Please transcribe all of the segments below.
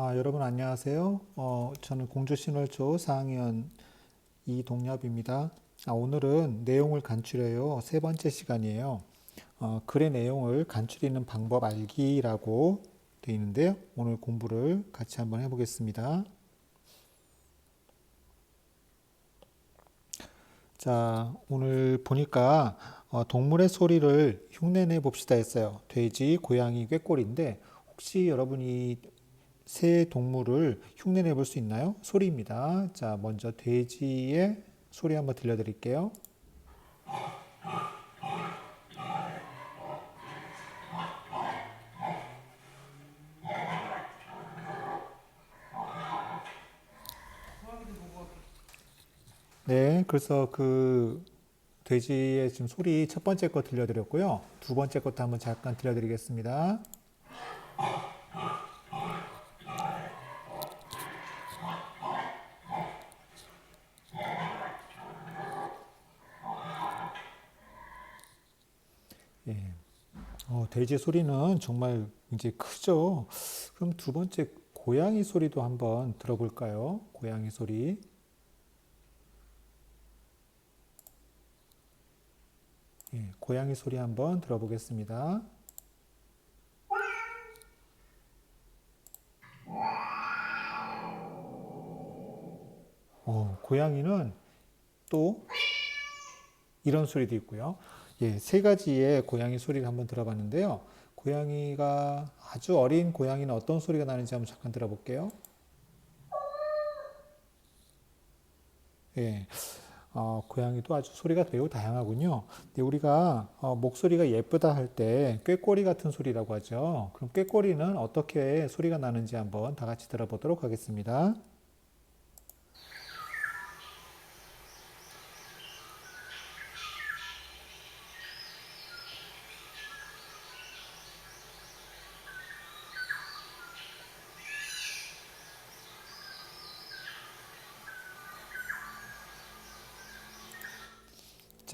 아, 여러분 안녕하세요. 어, 저는 공주신월초 4학년 이동엽입니다. 아, 오늘은 내용을 간추려요. 세 번째 시간이에요. 어, 글의 내용을 간추리는 방법 알기라고 되어 있는데요. 오늘 공부를 같이 한번 해보겠습니다. 자, 오늘 보니까 어, 동물의 소리를 흉내내 봅시다 했어요. 돼지, 고양이, 꾀꼬리인데 혹시 여러분이 새 동물을 흉내내 볼 수 있나요? 소리입니다. 자, 먼저 돼지의 소리 한번 들려드릴게요. 네, 그래서 그 돼지의 지금 소리 첫 번째 거 들려드렸고요. 두 번째 것도 한번 잠깐 들려드리겠습니다. 돼지 소리는 정말 이제 크죠. 그럼 두 번째 고양이 소리도 한번 들어볼까요? 고양이 소리. 예, 고양이 소리 한번 들어보겠습니다. 어, 고양이는 또 이런 소리도 있고요. 예, 세 가지의 고양이 소리를 한번 들어봤는데요. 고양이가 아주 어린 고양이는 어떤 소리가 나는지 한번 잠깐 들어볼게요. 예, 어, 고양이도 아주 소리가 매우 다양하군요. 근데 우리가 어, 목소리가 예쁘다 할 때 꾀꼬리 같은 소리라고 하죠. 그럼 꾀꼬리는 어떻게 소리가 나는지 한번 다 같이 들어보도록 하겠습니다.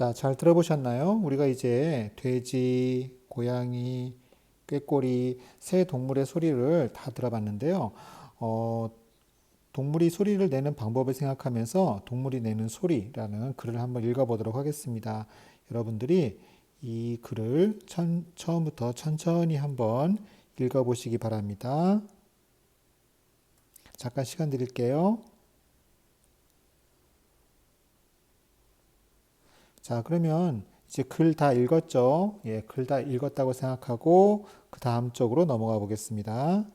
자, 잘 들어보셨나요? 우리가 이제 돼지, 고양이, 꾀꼬리, 새 동물의 소리를 다 들어봤는데요. 어, 동물이 소리를 내는 방법을 생각하면서 동물이 내는 소리라는 글을 한번 읽어보도록 하겠습니다. 여러분들이 이 글을 천, 처음부터 천천히 한번 읽어보시기 바랍니다. 잠깐 시간 드릴게요. 자, 그러면 이제 글 다 읽었죠? 예, 글 다 읽었다고 생각하고 그 다음 쪽으로 넘어가 보겠습니다.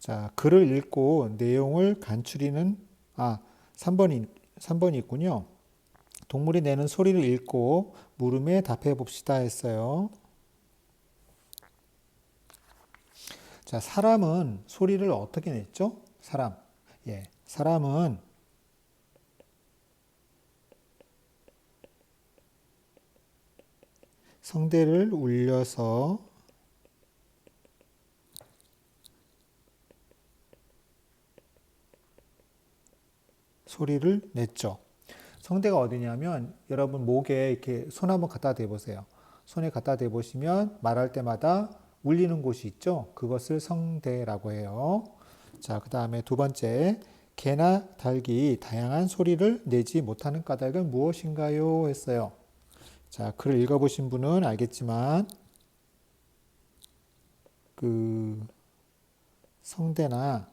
자, 글을 읽고 내용을 간추리는 아, 3번이 3번이 있군요. 동물이 내는 소리를 읽고 물음에 답해 봅시다 했어요. 자, 사람은 소리를 어떻게 냈죠? 사람. 예. 사람은 성대를 울려서 소리를 냈죠. 성대가 어디냐면 여러분 목에 이렇게 손 한번 갖다 대보세요. 손에 갖다 대보시면 말할 때마다 울리는 곳이 있죠. 그것을 성대라고 해요. 자, 그 다음에 두 번째, 개나 닭이 다양한 소리를 내지 못하는 까닭은 무엇인가요? 했어요. 자, 글을 읽어보신 분은 알겠지만, 그, 성대나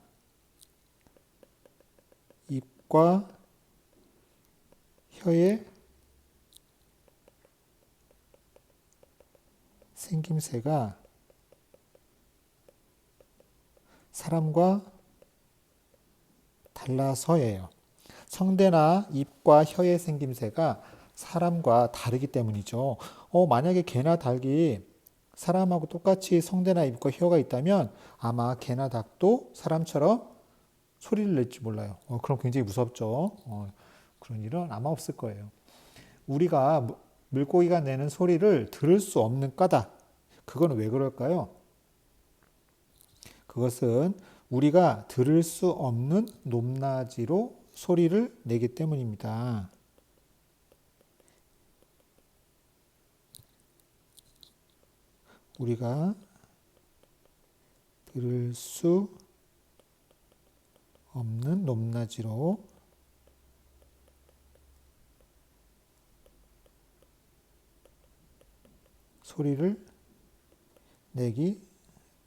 입과 혀의 생김새가 사람과 달라서예요. 성대나 입과 혀의 생김새가 사람과 다르기 때문이죠. 어, 만약에 개나 닭이 사람하고 똑같이 성대나 입과 혀가 있다면 아마 개나 닭도 사람처럼 소리를 낼지 몰라요. 어, 그럼 굉장히 무섭죠. 어, 그런 일은 아마 없을 거예요. 우리가 물고기가 내는 소리를 들을 수 없는 까닭. 그건 왜 그럴까요? 그것은 우리가 들을 수 없는 높낮이로 소리를 내기 때문입니다. 우리가 들을 수 없는 높낮이로 소리를 내기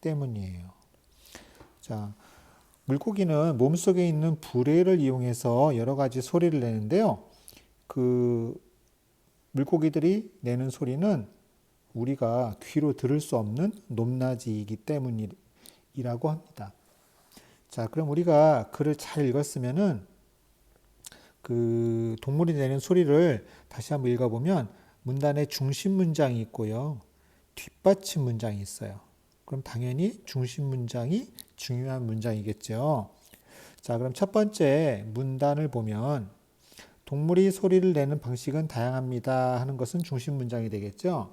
때문이에요. 자, 물고기는 몸속에 있는 불에를 이용해서 여러 가지 소리를 내는데요. 그 물고기들이 내는 소리는 우리가 귀로 들을 수 없는 높낮이이기 때문이라고 합니다. 자, 그럼 우리가 글을 잘 읽었으면은 그 동물이 내는 소리를 다시 한번 읽어보면 문단에 중심 문장이 있고요. 뒷받침 문장이 있어요. 그럼 당연히 중심 문장이 중요한 문장이겠죠. 자, 그럼 첫 번째 문단을 보면 동물이 소리를 내는 방식은 다양합니다 하는 것은 중심 문장이 되겠죠.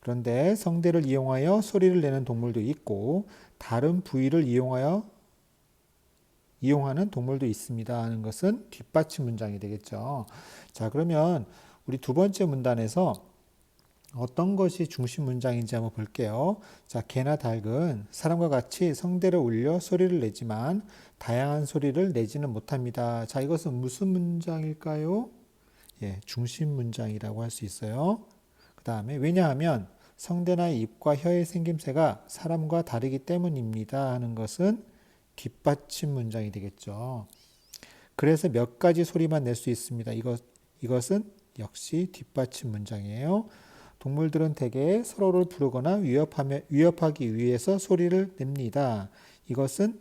그런데 성대를 이용하여 소리를 내는 동물도 있고 다른 부위를 이용하여 이용하는 동물도 있습니다 하는 것은 뒷받침 문장이 되겠죠. 자, 그러면 우리 두 번째 문단에서 어떤 것이 중심 문장인지 한번 볼게요. 자, 개나 닭은 사람과 같이 성대를 울려 소리를 내지만 다양한 소리를 내지는 못합니다. 자, 이것은 무슨 문장일까요? 예, 중심 문장이라고 할 수 있어요. 그 다음에 왜냐하면 성대나 입과 혀의 생김새가 사람과 다르기 때문입니다 하는 것은 뒷받침 문장이 되겠죠. 그래서 몇 가지 소리만 낼 수 있습니다. 이것, 이것은 역시 뒷받침 문장이에요. 동물들은 대개 서로를 부르거나 위협하며, 위협하기 위해서 소리를 냅니다. 이것은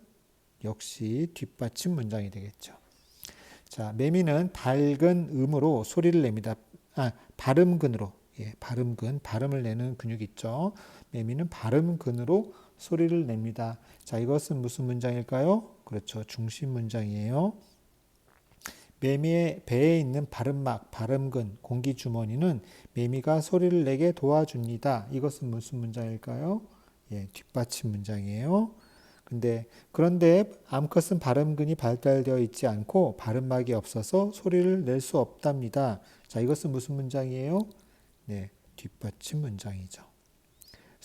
역시 뒷받침 문장이 되겠죠. 자, 매미는 밝은 음으로 소리를 냅니다. 아, 발음근으로. 예, 발음근, 발음을 내는 근육이 있죠. 매미는 발음근으로 소리를 냅니다. 자, 이것은 무슨 문장일까요? 그렇죠. 중심 문장이에요. 매미의 배에 있는 발음막, 발음근, 공기주머니는 매미가 소리를 내게 도와줍니다. 이것은 무슨 문장일까요? 예, 뒷받침 문장이에요. 근데 그런데 암컷은 발음근이 발달되어 있지 않고 발음막이 없어서 소리를 낼 수 없답니다. 자, 이것은 무슨 문장이에요? 네, 뒷받침 문장이죠.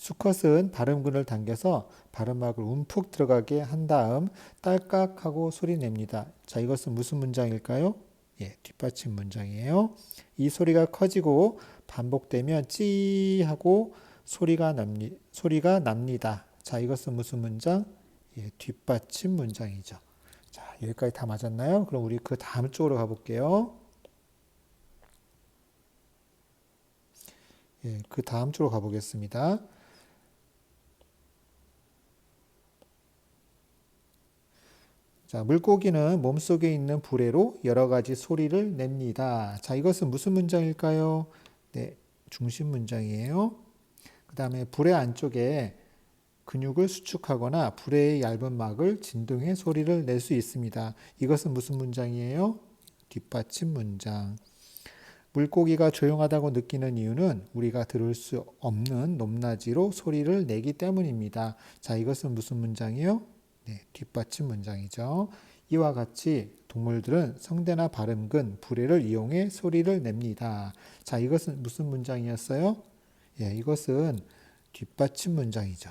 수컷은 발음근을 당겨서 발음막을 움푹 들어가게 한 다음 딸깍 하고 소리 냅니다. 자, 이것은 무슨 문장일까요? 예, 뒷받침 문장이에요. 이 소리가 커지고 반복되면 찌 하고 소리가 납니, 소리가 납니다. 자, 이것은 무슨 문장? 예, 뒷받침 문장이죠. 자, 여기까지 다 맞았나요? 그럼 우리 그 다음 쪽으로 가볼게요. 예, 그 다음 쪽으로 가보겠습니다. 자, 물고기는 몸속에 있는 불에로 여러 가지 소리를 냅니다. 자, 이것은 무슨 문장일까요? 네, 중심 문장이에요. 그 다음에 불의 안쪽에 근육을 수축하거나 불의 얇은 막을 진동해 소리를 낼 수 있습니다. 이것은 무슨 문장이에요? 뒷받침 문장. 물고기가 조용하다고 느끼는 이유는 우리가 들을 수 없는 높낮이로 소리를 내기 때문입니다. 자, 이것은 무슨 문장이요? 네, 뒷받침 문장이죠. 이와 같이 동물들은 성대나 발음근, 불에를 이용해 소리를 냅니다. 자, 이것은 무슨 문장이었어요? 예, 이것은 뒷받침 문장이죠.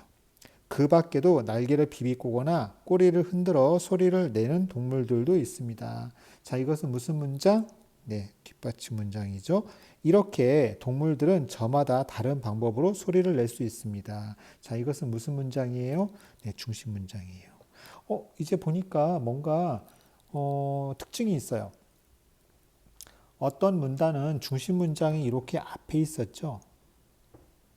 그 밖에도 날개를 비비꼬거나 꼬리를 흔들어 소리를 내는 동물들도 있습니다. 자, 이것은 무슨 문장? 네, 뒷받침 문장이죠. 이렇게 동물들은 저마다 다른 방법으로 소리를 낼 수 있습니다. 자, 이것은 무슨 문장이에요? 네, 중심 문장이에요. 어, 이제 보니까 뭔가 어, 특징이 있어요. 어떤 문단은 중심 문장이 이렇게 앞에 있었죠.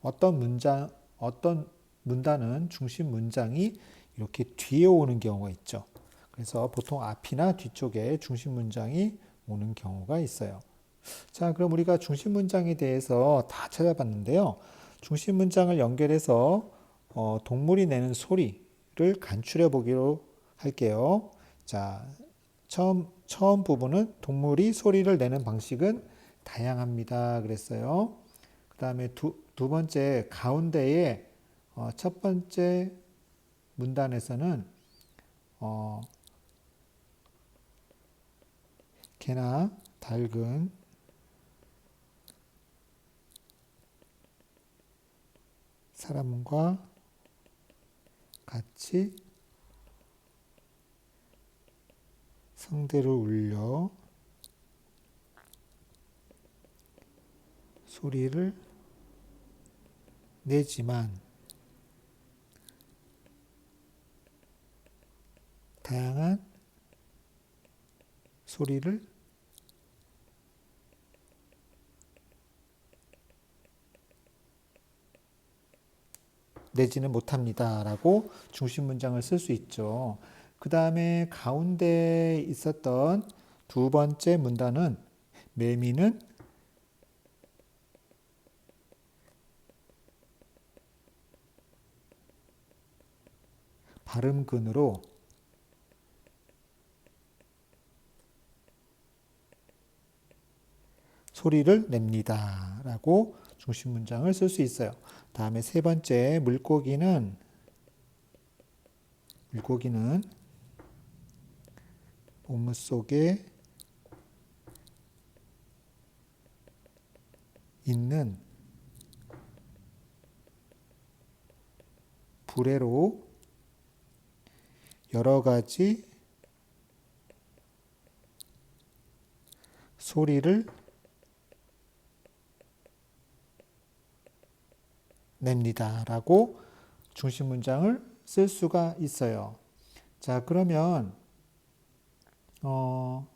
어떤 문장, 어떤 문단은 중심 문장이 이렇게 뒤에 오는 경우가 있죠. 그래서 보통 앞이나 뒤쪽에 중심 문장이 오는 경우가 있어요. 자, 그럼 우리가 중심 문장에 대해서 다 찾아봤는데요. 중심 문장을 연결해서 어, 동물이 내는 소리, 를 간추려 보기로 할게요. 자, 처음, 처음 부분은 동물이 소리를 내는 방식은 다양합니다. 그랬어요. 그 다음에 두, 두 번째, 가운데에 어, 첫 번째 문단에서는 어, 개나 닭은 사람과 같이 성대를 울려 소리를 내지만 다양한 소리를 내지는 못합니다. 라고 중심 문장을 쓸 수 있죠. 그 다음에 가운데 있었던 두 번째 문단은 매미는 발음근으로 소리를 냅니다. 라고 중심 문장을 쓸 수 있어요. 다음에 세 번째 물고기는 물고기는 몸 속에 있는 불에로 여러 가지 소리를 냅니다. 라고 중심 문장을 쓸 수가 있어요. 자, 그러면, 어,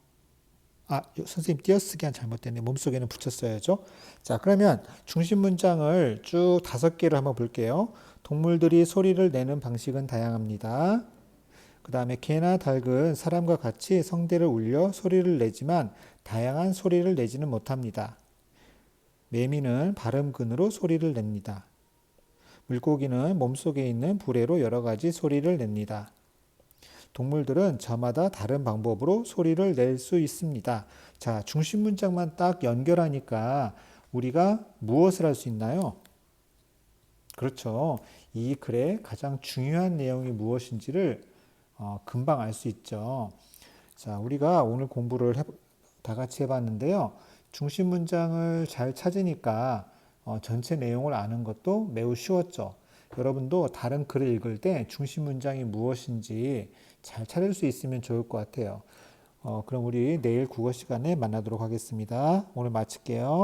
아, 선생님 띄어쓰기 한 잘못됐네. 몸속에는 붙였어야죠. 자, 그러면 중심 문장을 쭉 다섯 개를 한번 볼게요. 동물들이 소리를 내는 방식은 다양합니다. 그 다음에 개나 닭은 사람과 같이 성대를 울려 소리를 내지만 다양한 소리를 내지는 못합니다. 매미는 발음근으로 소리를 냅니다. 물고기는 몸속에 있는 불에로 여러 가지 소리를 냅니다. 동물들은 저마다 다른 방법으로 소리를 낼 수 있습니다. 자, 중심 문장만 딱 연결하니까 우리가 무엇을 할 수 있나요? 그렇죠. 이 글의 가장 중요한 내용이 무엇인지를 어, 금방 알 수 있죠. 자, 우리가 오늘 공부를 해, 다 같이 해봤는데요. 중심 문장을 잘 찾으니까 어, 전체 내용을 아는 것도 매우 쉬웠죠. 여러분도 다른 글을 읽을 때 중심 문장이 무엇인지 잘 찾을 수 있으면 좋을 것 같아요. 어, 그럼 우리 내일 국어 시간에 만나도록 하겠습니다. 오늘 마칠게요.